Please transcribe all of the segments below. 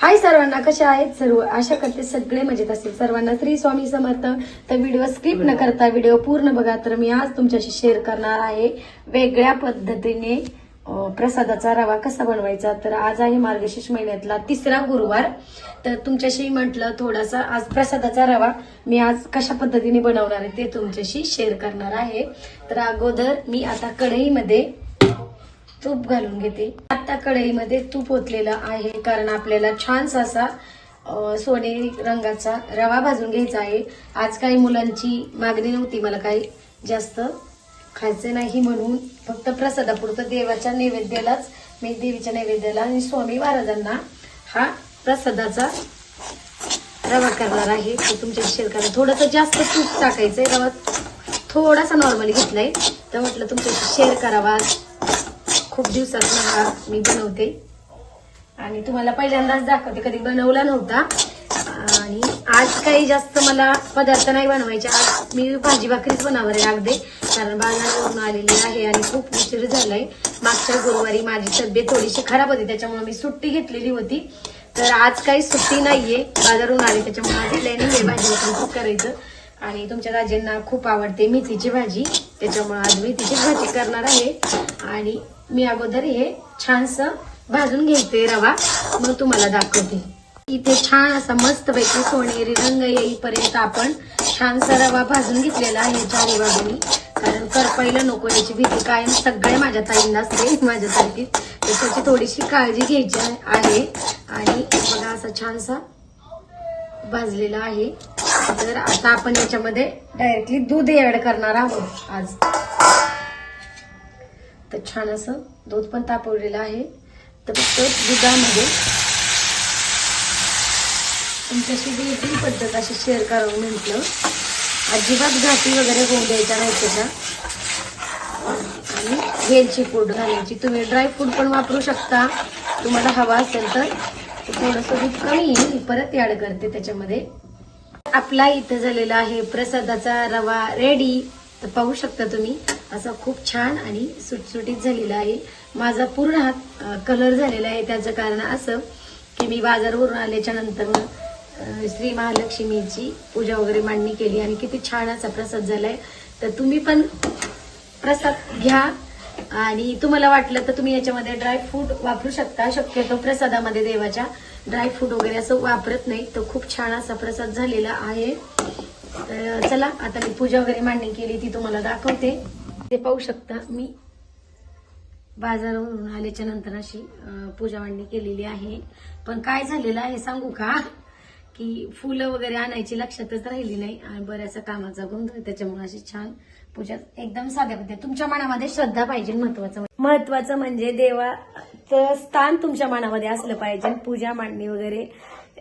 हाय सर्वांना कशा आहेत सर्व? आशा करते सगळे मजेत असतील सर्वांना श्री स्वामी समर्थ. तर व्हिडिओ स्किप न करता व्हिडिओ पूर्ण बघा. तर मी आज तुमच्याशी शेअर करणार आहे वेगळ्या पद्धतीने प्रसादाचा रवा कसा बनवायचा. तर आज आहे मार्गशीर्ष महिन्यातला तिसरा गुरुवार. तर तुमच्याशी म्हटलं थोडासा आज प्रसादाचा रवा मी आज कशा पद्धतीने बनवणार आहे ते तुमच्याशी शेअर करणार आहे. तर अगोदर मी आता कढईमध्ये तूप घालून घेते. आता कढईमध्ये तूप ओतलेलं आहे कारण आपल्याला छानसा असा सोनेरी रंगाचा रवा भाजून घ्यायचा आहे. आज काही मुलांची मागणी नव्हती मला काही जास्त खायचे नाही म्हणून फक्त प्रसादापुरतं देवाच्या नैवेद्यालाच मी देवीच्या नैवेद्याला आणि स्वामी महाराजांना हा प्रसादाचा रवा करणार आहे. तो तुमच्या शेअर करा थोडंसं जास्त तूप टाकायचं आहे रवा थोडासा नॉर्मली घेतलाय. तर म्हटलं तुमच्याशी शेअर करावा. खूप दिवसात हा मी बनवते. आणि तुम्हाला पहिल्यांदाच दाखवते कधी बनवला नव्हता. आणि आज काही जास्त मला पदार्थ नाही बनवायचे. आज मी भाजी भाकरीच बनावर आहे अगदी कारण बाजारावरून आलेली आहे आणि खूप उशीर झालाय. मागच्या गुरुवारी माझी तब्येत थोडीशी खराब होती त्याच्यामुळे मी सुट्टी घेतलेली होती. तर आज काही सुट्टी नाहीये बाजारून आली त्याच्यामुळे आज प्लॅनिंग आहे भाजी भाकरी खूप करायचं. आणि तुमच्या दाजींना खूप आवडते मेथीची भाजी. त्याच्यामुळे आज मेथीची भाजी करणार आहे. आणि मी अगोदर हे छानस भाजून घ्यायचे रवा. मग तुम्हाला दाखवते. इथे छान असा मस्त पैकी सोनेरी रंग येईपर्यंत आपण छानसा रवा भाजून घेतलेला आहे चारी बाजूनी कारण करपायला नको याची भीती कायम सगळे माझ्या ताईंना असते माझ्यासारखी. तर त्याची थोडीशी काळजी घ्यायची आहे. आणि बघा असा छानसा भाजलेला आहे. तर आता आपण याच्यामध्ये डायरेक्टली दूध ऍड करणार आहोत आज. तर छान असं दूध पण तापवलेलं आहे. तर फक्त दुधामध्ये तुमच्याशी वेगळी पद्धत अशी शेअर करावं म्हटलं. अजिबात घाटी वगैरे होऊ द्यायच्या नाही त्याच्या. आणि वेलची पूड घालायची. तुम्ही ड्राय फ्रूट पण वापरू शकता. तुम्हाला हवा असेल तर. थोडंसं दूध कमी येईल परत ऍड करते त्याच्यामध्ये. आपला इथं झालेला आहे प्रसादाचा रवा रेडी तर पाहू शकता तुम्ही असा खूप छान आणि सुटसुटीत झालेला आहे. माझा पूर्ण हात कलर झालेला आहे. त्याचं कारण असं की मी बाजारवरून आल्याच्यानंतर श्री महालक्ष्मीची पूजा वगैरे मांडणी केली आणि किती छान असा प्रसाद झालाय. तर तुम्ही पण प्रसाद घ्या. आणि तुम्हाला वाटलं तर तुम्ही याच्यामध्ये ड्रायफ्रूट वापरू शकता. शक्यतो प्रसादामध्ये देवाच्या ड्रायफ्रूट वगैरे असं वापरत नाही. तर खूप छान असा प्रसाद झालेला आहे. तर चला आता मी पूजा वगैरे मांडणी केली ती तुम्हाला दाखवते. ते पाहू शकता मी. बाजारावरून आल्याच्यानंतर अशी पूजा मांडणी केलेली आहे. पण काय झालेलं आहे सांगू का? की फुलं वगैरे आणायची लक्षातच राहिली नाही आणि बऱ्याचशा कामाचा गोंधळ त्याच्यामुळे अशी छान पूजा एकदम साध्या पद्धती तुमच्या मनामध्ये श्रद्धा पाहिजे महत्वाचं महत्वाचं म्हणजे देवाचं स्थान तुमच्या मनामध्ये असलं पाहिजे. पूजा मांडणी वगैरे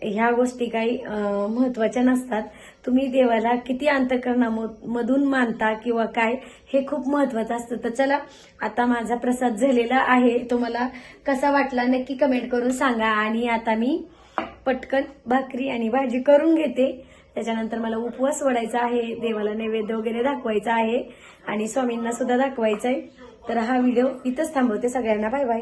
ह्या गोष्टी काही महत्त्वाच्या नसतात. तुम्ही देवाला किती अंतकरणामधून मानता किंवा काय हे खूप महत्वाचं असतं. तर चला आता माझा प्रसाद झालेला आहे. तुम्हाला कसा वाटला नक्की कमेंट करून सांगा. आणि आता मी पटकन भाकरी आणि भाजी करून घेते. त्याच्यानंतर मला उपवास वडायचा आहे देवाला नैवेद्य वगैरे दाखवायचा आहे आणि स्वामींना सुद्धा दाखवायचा आहे तर हा व्हिडिओ इथंच थांबवते सगळ्यांना. Bye bye.